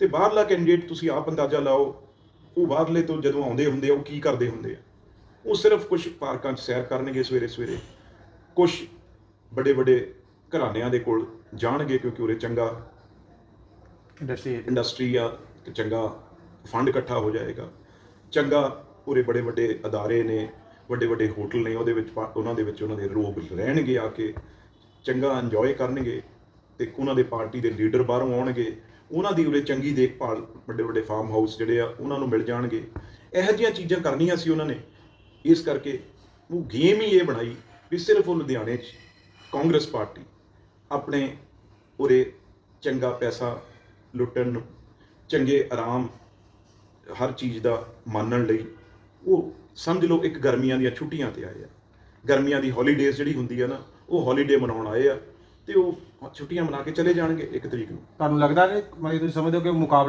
ਤੇ ਬਾਹਰਲਾ ਕੈਂਡੀਡੇਟ ਤੁਸੀਂ ਆਪ ਅੰਦਾਜ਼ਾ ਲਾਓ ਉਹ ਬਾਹਰਲੇ ਤੋਂ ਜਦੋਂ ਆਉਂਦੇ ਹੁੰਦੇ ਆ ਉਹ ਕੀ ਕਰਦੇ ਹੁੰਦੇ ਆ? ਉਹ ਸਿਰਫ ਕੁਝ ਪਾਰਕਾਂ 'ਚ ਸੈਰ ਕਰਨਗੇ ਸਵੇਰੇ ਸਵੇਰੇ। ਕੁਝ ਵੱਡੇ ਵੱਡੇ ਘਰਾਣਿਆਂ ਦੇ ਕੋਲ ਜਾਣਗੇ ਕਿਉਂਕਿ ਉਰੇ ਚੰਗਾ ਇੰਡਸਟਰੀ ਇੰਡਸਟਰੀ ਆ ਇੱਕ ਚੰਗਾ ਫੰਡ ਇਕੱਠਾ ਹੋ ਜਾਏਗਾ। ਚੰਗਾ ਪੂਰੇ ਬੜੇ ਵੱਡੇ ਅਦਾਰੇ ਨੇ ਵੱਡੇ ਵੱਡੇ ਹੋਟਲ ਨੇ ਉਹਦੇ ਵਿੱਚ ਉਹਨਾਂ ਦੇ ਵਿੱਚ ਉਹਨਾਂ ਦੇ ਲੋਕ ਰਹਿਣਗੇ ਆ ਕੇ ਚੰਗਾ ਇੰਜੋਏ ਕਰਨਗੇ ਤੇ ਉਹਨਾਂ ਦੇ ਪਾਰਟੀ ਦੇ ਲੀਡਰ ਬਾਹਰੋਂ ਆਉਣਗੇ। ਉਹਨਾਂ ਦੀ ਉਰੇ ਚੰਗੀ ਦੇਖਭਾਲ, ਵੱਡੇ ਵੱਡੇ ਫਾਰਮ ਹਾਊਸ ਜਿਹੜੇ ਆ, ਉਹਨਾਂ ਨੂੰ ਮਿਲ ਜਾਣਗੇ। ਇਹੋ ਜਿਹੀਆਂ ਚੀਜ਼ਾਂ ਕਰਨੀਆਂ ਸੀ ਉਹਨਾਂ ਨੇ। ਇਸ ਕਰਕੇ ਉਹ ਗੇਮ ਹੀ ਇਹ ਬਣਾਈ ਵੀ ਸਿਰਫ ਉਹ ਲੁਧਿਆਣੇ 'ਚ ਕਾਂਗਰਸ ਪਾਰਟੀ ਆਪਣੇ ਉਰੇ ਚੰਗਾ ਪੈਸਾ ਲੁੱਟਣ ਨੂੰ, ਚੰਗੇ ਆਰਾਮ ਹਰ ਚੀਜ਼ ਦਾ ਮਾਨਣ ਲਈ ਉਹ ਸਮਝ ਲਓ ਇੱਕ ਗਰਮੀਆਂ ਦੀਆਂ ਛੁੱਟੀਆਂ ਤੇ ਆਏ ਆ। ਗਰਮੀਆਂ ਦੀ ਹੌਲੀਡੇਜ਼ ਜਿਹੜੀ ਹੁੰਦੀ ਆ ਨਾ, ਉਹ ਹੌਲੀਡੇ ਮਨਾਉਣ ਆਏ ਆ। ਤੇ ਉਹ ਛੁੱਟੀਆਂ ਮਨਾ ਕੇ ਚਲੇ ਜਾਣਗੇ ਇੱਕ ਤਰੀਕ ਨੂੰ। ਤੁਹਾਨੂੰ ਲੱਗਦਾ ਕਿ ਮਤਲਬ ਤੁਸੀਂ ਸਮਝਦੇ ਹੋ ਕਿ ਮੁਕਾਬਲਾ